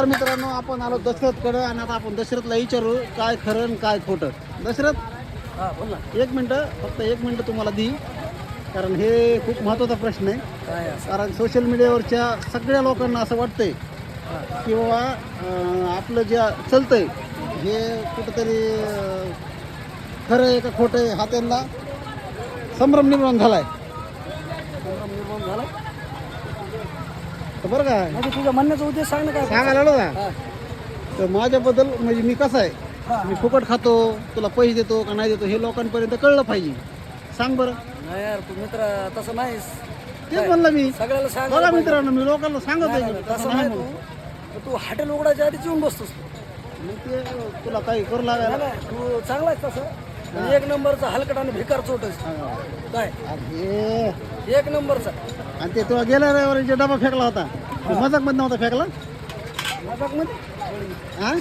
तर मित्रांनो आपण आलो दशरथकडं आणि आता आपण दशरथला विचारू काय खरं आणि काय खोटं. दशरथ एक मिनटं फक्त एक मिनटं तुम्हाला दी. कारण हे खूप महत्त्वाचा प्रश्न आहे. कारण सोशल मीडियावरच्या सगळ्या लोकांना असं वाटतंय की बाबा अं, आपलं जे चलतंय हे कुठंतरी खरं आहे का खोटं आहे हा त्यांना संभ्रम निर्माण झालाय. संभ्रम निर्माण झाला तर बरं का? म्हणजे तुझ्या म्हणण्याचा उद्देश सांग ना काय सांगायला आलो हा. तर माझ्याबद्दल म्हणजे मी कसं आहे. मी फुकट खातो तुला पैसे देतो का नाही देतो हे लोकांपर्यंत कळलं पाहिजे. सांग बरं. नाही यार तू मित्र तसं नाहीस. तेच म्हणलं मी. सगळ्याला सांग बघा मित्रांनो मी लोकांना सांगत आहे तसं नाही तू. तू हॉटेल उघडायच्या आधीच येऊन बसतोस. मग ते तुला काही करू लागायला? तू चांगला आहेस तसं. एक नंबरचा हलकट आणि भिकार चोटस काय? अरे. एक नंबरचा. आणि ते तुला गेल्या रविवारी जे डबा फेकला होता. तो मजाकमध्ये नव्हता फेकला? मजाकमध्ये? हा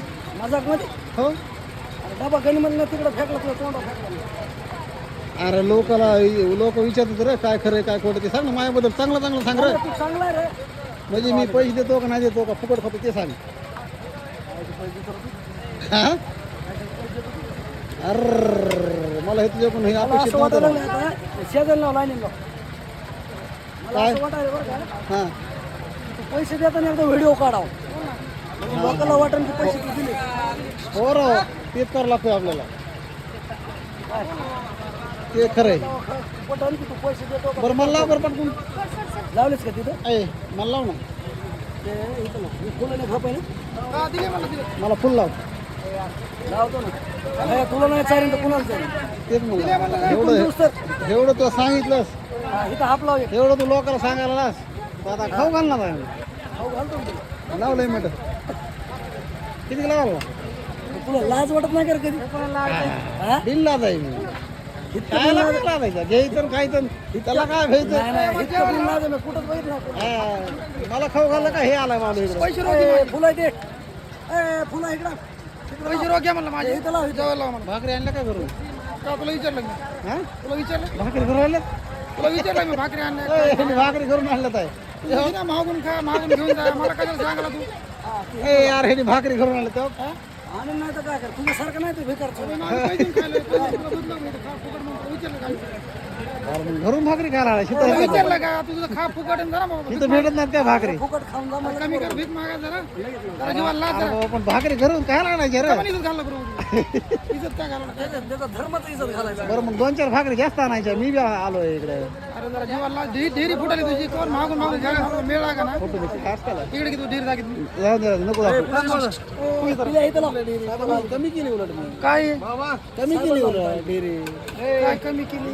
मजाकमध्ये? हो. अरे डबा गणी मध्ये तिकडे फेकला तुला तोंडा फेकला. अरे लोकाला लोक विचारतात रे काय खरं काय खोटं ते सांग ना माझ्याबद्दल चांगलं चांगलं सांग रे. तू चांगला आहे रे. म्हणजे मी पैसे देतो का नाही देतो का फुकट खातो ते सांग. हा अरे मला हे तुझ्याकडून हे अपेक्षित वाटायला नव्हतं लागलं आता शेजारी लाव मला? असं वाटायला बरं का हा तू पैसे देताना एकदा व्हिडिओ काढाव लोकांना वाटेल की पैसे तू दिले हो राव तेच करावं लागतं आपल्याला ते खरं आहे पटन की तू पैसे देतो का बरं मला लाव बरं पण लावलेस का तिथं ए मला लाव ना ते इथं लाव. मी फुलं नाही मला फुल लाव लावतो ना. नाही, तुला नाही चालेल तर कुणाला चालेल? तेच एवढं एवढं तू सांगितलंस. हा, इथं हाप लाव एक. एवढं तू लोकांना सांगायला लास तर आता खाऊ घालणार आहे. खाऊ घालतो ना. तुला. लावलंय मिठ. किती लावला तुला लाज वाटत नाही का रे कधी? हा? बिल लाज आहे मी. इतकं काय घ्यायचं आणि खायचं त्याला काय नाही घ्यायचं नाही इतकं बिल लाज आहे, मी कुठंच बघितलं नाही. हा, मला खाऊ घाललं का हे आलाय मला इकडे? पैसे रोख फुलं दे. ए फुलं इकडं. पैसे रोख घ्या म्हणलं माझे इथं लाव इथं लाव म्हणलं. भाकरी आणल्या काय करून का तुला विचारलं मी हा? तुला विचारलं? भाकरी करून आणल्या तुला विचारलं मी भाकरी ह्यांनी भाकरी करून आणल्यात आहे. मागून खा मागून घेऊन जा. मला काय सांगायला तू? ए यार ह्यांनी भाकरी करून आणल्या तेव्हा आणून नाही तर काय कर? तुझ्यासारखं नाही ते मग घरून भाकरी खायला आला शिता विचारलं का? तुझं खा फुकट जरा तिथं भेटत नाहीत काय भाकरी? फुकट खाऊन जा मला कमी कर भीक मागा जरा. जरा जीवाला लाज अरे बाबा, पण भाकरी घरून खायला आणायची रे. इज्जत घालला बरोबर. इज्जत काय घालणार त्याचा धर्माचा इज्जत घालायचा. बरं मग दोन चार भाकरी जास्त आणायच्या मी बी आलो इकडे. अरे जरा जीवाला ढेरी ढेरी फुटाली तुझी कोण? मागून मागून घ्यायला मेळ लागा ना. काय असतं इकडे किती ढेरी जागी जाऊ दे, नको दाखवू. कमी केली उलट काय? काय कमी केली?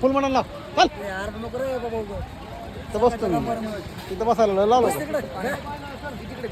फुल म्हणा लाव चल यार नको रे बाबा इथं बसतो मी तिथं बसायला लावलं. तिकडे.